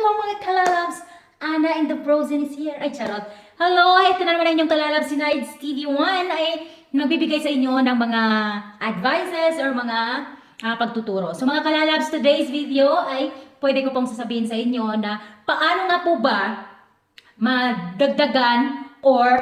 Hello mga kalalabs! Ana and the Frozen is here. Ay, charot. Hello! Ito na naman ang inyong kalalabs si Nides TV1 ay magbibigay sa inyo ng mga advices or mga ah, pagtuturo. So mga kalalabs, today's video ay pwede ko pong sasabihin sa inyo na paano nga po ba madagdagan or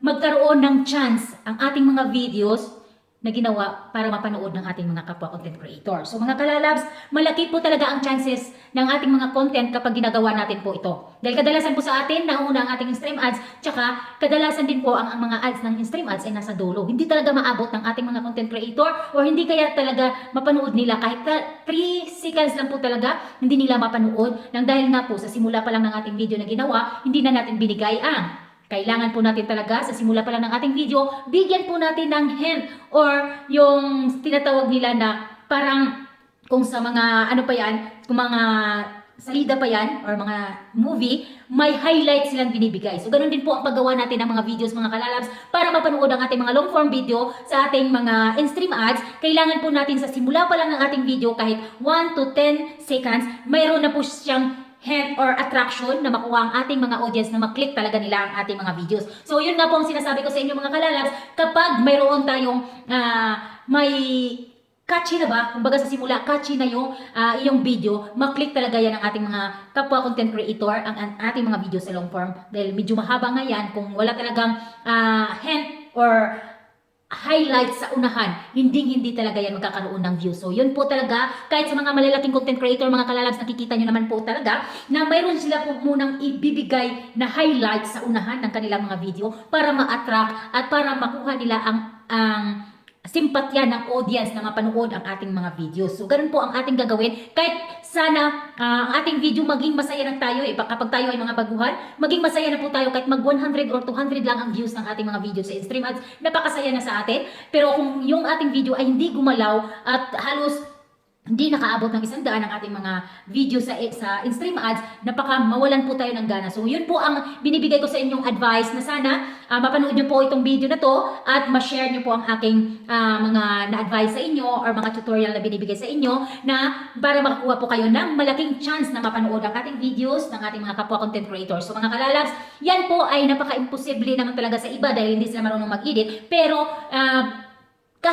magkaroon ng chance ang ating mga videos na ginawa para mapanood ng ating mga kapwa content creator. So mga kalalabs, malaki po talaga ang chances ng ating mga content kapag ginagawa natin po ito. Dahil kadalasan po sa atin, nauna ang ating stream ads, tsaka kadalasan din po ang, ang mga ads ng stream ads ay nasa dulo. Hindi talaga maabot ng ating mga content creator or hindi kaya talaga mapanood nila kahit 3 seconds lang po talaga, hindi nila mapanood nang dahil nga po sa simula pa lang ng ating video na ginawa, hindi na natin binigay ang kailangan po natin talaga sa simula pa lang ng ating video, bigyan po natin ng hint or yung tinatawag nila na parang kung sa mga ano pa yan, kung mga salida pa yan or mga movie, may highlights silang binibigay. So ganun din po ang paggawa natin ng mga videos mga kalalabs para mapanood ang ating mga long form video sa ating mga in-stream ads. Kailangan po natin sa simula pa lang ng ating video kahit 1 to 10 seconds, mayroon na po siyang hint or attraction na makuha ang ating mga audience na maklik talaga nila ang ating mga videos. So yun nga po ang sinasabi ko sa inyo mga kalalabs, kapag mayroon tayong ah, may catchy na ba? Kumbaga sa simula, catchy na yung ah, iyong video, maklik talaga yan ang ating mga kapwa content creator, ang, ang ating mga video sa long form. Dahil medyo mahaba nga yan, kung wala talagang ah, hint or highlights sa unahan, hindi hindi talaga yan magkakaroon ng views. So, yun po talaga, kahit sa mga malalaking content creator, mga kalalabs, nakikita nyo naman po talaga na mayroon sila po munang ibibigay na highlights sa unahan ng kanilang mga video para ma-attract at para makuha nila ang ang simpatya ng audience na mapanood ang ating mga videos. So, ganun po ang ating gagawin. Kahit sana ah, ang ating video maging masaya lang tayo eh. Kapag tayo ay mga baguhan, maging masaya na po tayo kahit mag 100 or 200 lang ang views ng ating mga videos sa stream ads. Napakasaya na sa atin. Pero kung yung ating video ay hindi gumalaw at halos hindi nakaabot ng isang daan ang ating mga video sa sa in-stream ads, napaka mawalan po tayo ng gana. So, yun po ang binibigay ko sa inyong advice na sana ah, mapanood nyo po itong video na to at ma-share nyo po ang aking ah, mga na-advise sa inyo or mga tutorial na binibigay sa inyo na para makakuha po kayo ng malaking chance na mapanood ang ating videos ng ating mga kapwa content creators. So, mga kalalabs, yan po ay napaka-imposible naman talaga sa iba dahil hindi sila marunong mag-edit. Pero, ah,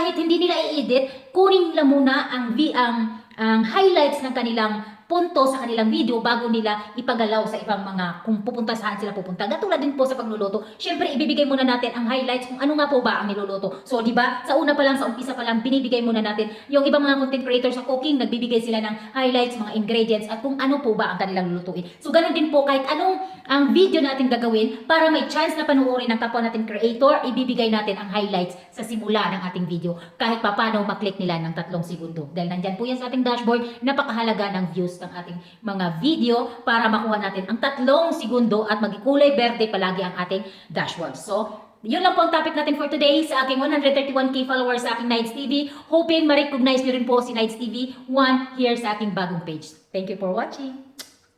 kahit hindi nila i-edit, kunin nila muna ang, ang, ang highlights ng kanilang punto sa kanilang video bago nila ipagalaw sa ibang mga kung pupunta saan sila pupunta. Katulad din po sa pagluluto. Siyempre, ibibigay muna natin ang highlights kung ano nga po ba ang niluluto. So, di ba, sa una pa lang, sa umpisa pa lang, binibigay muna natin yung ibang mga content creators sa cooking, nagbibigay sila ng highlights, mga ingredients, at kung ano po ba ang kanilang lulutuin. So, ganun din po, kahit anong ang video natin gagawin, para may chance na panuorin ng kapwa natin creator, ibibigay natin ang highlights sa simula ng ating video. Kahit pa paano maklik nila ng tatlong segundo. Dahil nandyan po yan sa ating dashboard, napakahalaga ng views ng ating mga video para makuha natin ang tatlong segundo at magikulay berde palagi ang ating dashboard. So, yun lang po ang topic natin for today sa aking 131k followers sa aking Nights TV. Hoping ma-recognize nyo rin po si Nights TV 1 here sa ating bagong page. Thank you for watching.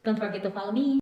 Don't forget to follow me.